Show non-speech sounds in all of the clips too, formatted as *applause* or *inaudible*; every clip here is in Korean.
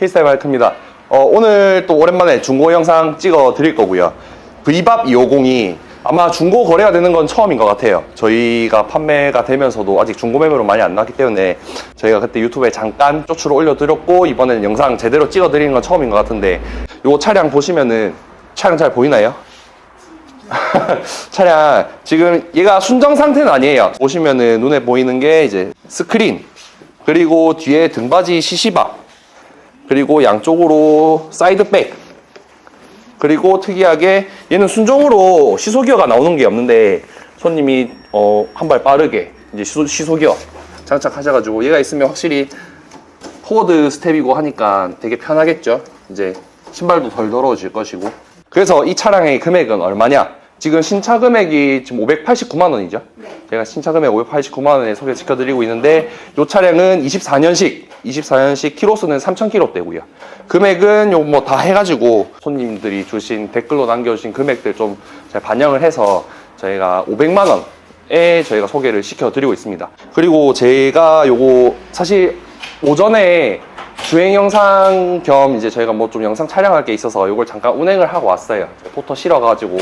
케이스타임 마이크입니다. 어, 오늘 또 오랜만에 중고 영상 찍어 드릴 거고요. V밥 250이 아마 중고 거래가 되는 건 처음인 것 같아요. 저희가 판매가 되면서도 아직 중고 매매로 많이 안 나왔기 때문에 저희가 그때 유튜브에 잠깐 쪼추를 올려드렸고 이번에는 영상 제대로 찍어 드리는 건 처음인 것 같은데 요 차량 보시면은 차량 잘 보이나요? *laughs* 차량 지금 얘가 순정 상태는 아니에요. 보시면은 눈에 보이는 게 이제 스크린 그리고 뒤에 등받이 시시바 그리고 양쪽으로 사이드 백 그리고 특이하게 얘는 순정으로 시소기어가 나오는 게 없는데 손님이 어, 한 발 빠르게 이제 시소, 시소기어 장착하셔가지고 얘가 있으면 확실히 포워드 스텝이고 하니까 되게 편하겠죠. 이제 신발도 덜 더러워질 것이고. 그래서 이 차량의 금액은 얼마냐? 지금 신차 금액이 지금 589만 원이죠. 제가 신차 금액 589만 원에 소개시켜 드리고 있는데 이 차량은 24년식, 24년식 키로수는 3,000km대고요. 금액은 요 뭐 다 해가지고 손님들이 주신 댓글로 남겨주신 금액들 좀잘 반영을 해서 저희가 500만 원에 저희가 소개를 시켜 드리고 있습니다. 그리고 제가 요거 사실 오전에 주행 영상 겸 이제 저희가 뭐 좀 영상 촬영할 게 있어서 이걸 잠깐 운행을 하고 왔어요. 포터 실어가지고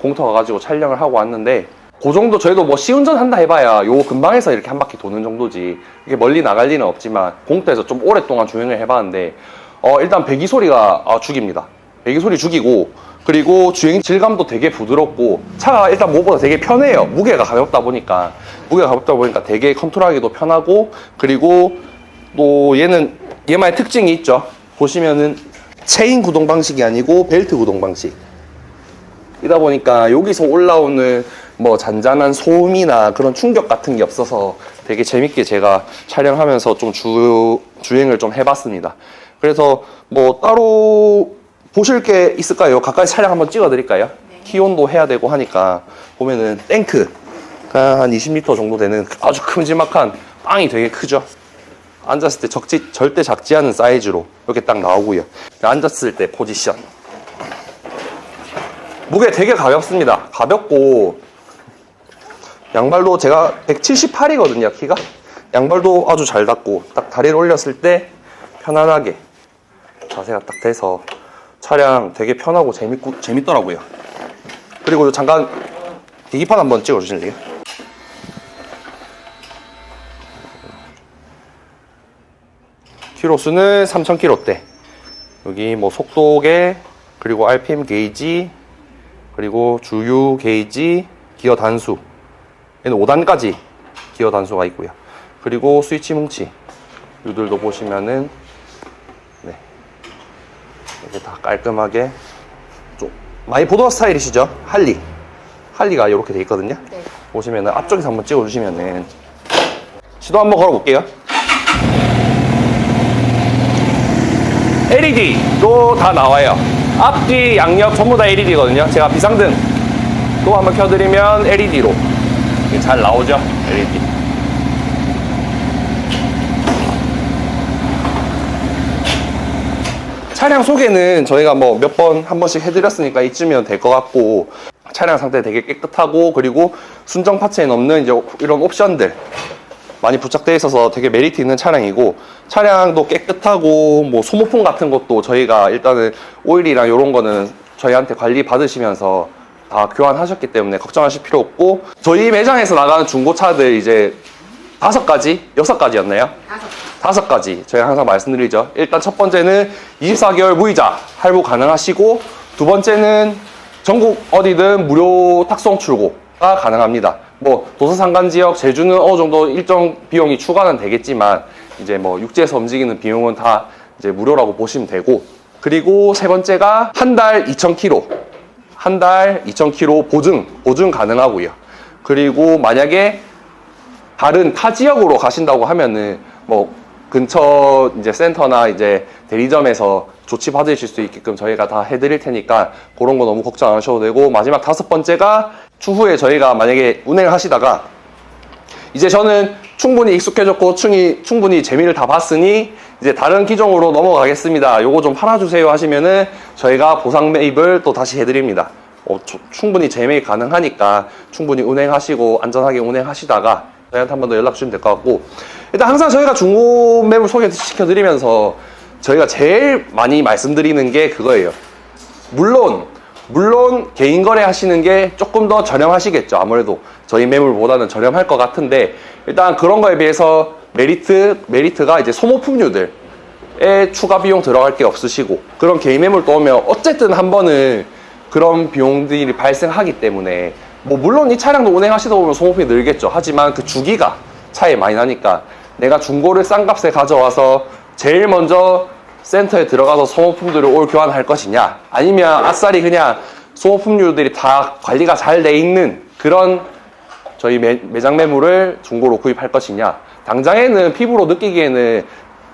공터 가가지고 촬영을 하고 왔는데 그 정도 저희도 뭐 시운전 한다 해봐야 요 근방에서 이렇게 한 바퀴 도는 정도지 이게 멀리 나갈 리는 없지만 공터에서 좀 오랫동안 주행을 해봤는데 어 일단 배기 소리가 아, 죽입니다. 배기 소리 죽이고 그리고 주행 질감도 되게 부드럽고 차가 일단 무엇보다 되게 편해요. 무게가 가볍다 보니까 무게가 가볍다 보니까 되게 컨트롤하기도 편하고 그리고 또 얘는 얘만의 특징이 있죠. 보시면은 체인 구동 방식이 아니고 벨트 구동 방식. 이다 보니까 여기서 올라오는 뭐 잔잔한 소음이나 그런 충격 같은 게 없어서 되게 재밌게 제가 촬영하면서 좀 주, 주행을 좀 해봤습니다. 그래서 뭐 따로 보실 게 있을까요? 가까이 촬영 한번 찍어 드릴까요? 키온도 해야 되고 하니까 보면은 탱크가 한 20리터 정도 되는 아주 큼지막한 빵이 되게 크죠. 앉았을 때 적지, 절대 작지 않은 사이즈로 이렇게 딱 나오고요. 앉았을 때 포지션. 무게 되게 가볍습니다. 가볍고 양발도 제가 178이거든요, 키가. 양발도 아주 잘 닿고 딱 다리를 올렸을 때 편안하게 자세가 딱 돼서 차량 되게 편하고 재밌고 재밌더라고요. 그리고 잠깐 계기판 한번 찍어 주실래요? 키로수는 3,000km대. 여기 뭐 속도계, 그리고 RPM 게이지, 그리고 주유 게이지, 기어 단수. 얘는 5단까지 기어 단수가 있고요. 그리고 스위치 뭉치. 이들도 보시면은, 네. 이렇게 다 깔끔하게. 좀 많이 보던 스타일이시죠? 할리. 할리가 이렇게 돼 있거든요. 네. 보시면은 앞쪽에서 한번 찍어 주시면은 시도 한번 걸어 볼게요. LED도 다 나와요. 앞뒤 양옆 전부 다 LED거든요. 제가 비상등 또 한번 켜드리면 LED로 잘 나오죠. LED. 차량 소개는 저희가 뭐 몇 번 한 번씩 해드렸으니까 이쯤이면 될 것 같고 차량 상태 되게 깨끗하고 그리고 순정 파츠에 넣는 이제 이런 옵션들 많이 부착되어 있어서 되게 메리트 있는 차량이고 차량도 깨끗하고 뭐 소모품 같은 것도 저희가 일단은 오일이랑 이런 거는 저희한테 관리 받으시면서 다 교환하셨기 때문에 걱정하실 필요 없고 저희 매장에서 나가는 중고차들 이제 다섯 가지, 여섯 가지였나요? 다섯. 다섯 가지 저희가 항상 말씀드리죠. 일단 첫 번째는 24개월 무이자 할부 가능하시고 두 번째는 전국 어디든 무료 탁송 출고가 가능합니다. 뭐 도서 상간 지역 제주는 어느 정도 일정 비용이 추가는 되겠지만 이제 뭐 육지에서 움직이는 비용은 다 이제 무료라고 보시면 되고 그리고 세 번째가 한 달 2,000km 한 달 2,000km 보증 보증 가능하고요. 그리고 만약에 다른 타 지역으로 가신다고 하면은 뭐 근처 이제 센터나 이제 대리점에서 조치 받으실 수 있게끔 저희가 다 해드릴 테니까 그런 거 너무 걱정 안 하셔도 되고 마지막 다섯 번째가 추후에 저희가 만약에 운행을 하시다가 이제 저는 충분히 익숙해졌고 충이, 충분히 재미를 다 봤으니 이제 다른 기종으로 넘어가겠습니다. 요거 좀 팔아주세요 하시면은 저희가 보상 매입을 또 다시 해드립니다. 어, 추- 충분히 재매입 가능하니까 충분히 운행하시고 안전하게 운행하시다가 저희한테 한 번 더 연락 주시면 될 것 같고 일단 항상 저희가 중고 매물 소개시켜 드리면서 저희가 제일 많이 말씀드리는 게 그거예요. 물론 물론 개인 거래 하시는 게 조금 더 저렴하시겠죠. 아무래도 저희 매물보다는 저렴할 것 같은데 일단 그런 거에 비해서 메리트 메리트가 이제 소모품류들에 추가 비용 들어갈 게 없으시고 그런 개인 매물 또 오면 어쨌든 한 번은 그런 비용들이 발생하기 때문에 뭐 물론 이 차량도 운행하시다 보면 소모품이 늘겠죠. 하지만 그 주기가 차이 많이 나니까 내가 중고를 싼 값에 가져와서 제일 먼저 센터에 들어가서 소모품들을 올 교환할 것이냐 아니면 아싸리 그냥 소모품류들이 다 관리가 잘 돼 있는 그런 저희 매, 매장 매물을 중고로 구입할 것이냐. 당장에는 피부로 느끼기에는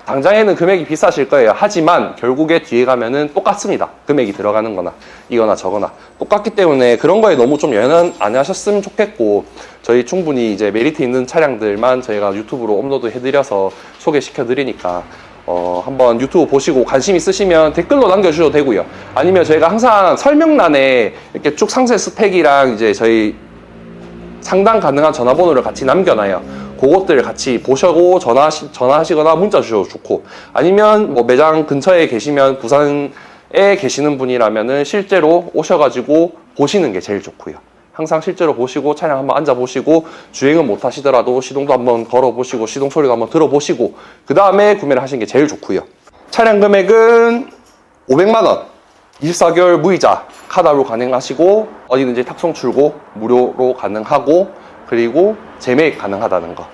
당장에는 금액이 비싸실 거예요. 하지만 결국에 뒤에 가면은 똑같습니다. 금액이 들어가는 거나 이거나 저거나. 똑같기 때문에 그런 거에 너무 좀 연연 안 하셨으면 좋겠고 저희 충분히 이제 메리트 있는 차량들만 저희가 유튜브로 업로드 해드려서 소개시켜 드리니까 어, 한번 유튜브 보시고 관심 있으시면 댓글로 남겨주셔도 되고요. 아니면 저희가 항상 설명란에 이렇게 쭉 상세 스펙이랑 이제 저희 상담 가능한 전화번호를 같이 남겨놔요. 그것들 같이 보시고 전화하시, 전화하시거나 문자 주셔도 좋고 아니면 뭐 매장 근처에 계시면 부산에 계시는 분이라면은 실제로 오셔가지고 보시는 게 제일 좋고요. 항상 실제로 보시고 차량 한번 앉아 보시고 주행은 못 하시더라도 시동도 한번 걸어 보시고 시동 소리도 한번 들어 보시고 그 다음에 구매를 하시는 게 제일 좋고요. 차량 금액은 500만 원, 24개월 무이자 카드로 가능하시고 어디든지 탁송 출고 무료로 가능하고 그리고 재매입 가능하다는 거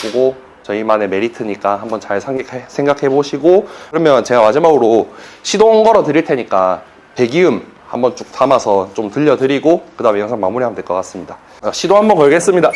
그거 저희만의 메리트니까 한번 잘 생각해 보시고 그러면 제가 마지막으로 시동 걸어 드릴 테니까 배기음 한번 쭉 담아서 좀 들려드리고 그 다음에 영상 마무리하면 될 것 같습니다. 시동 한번 걸겠습니다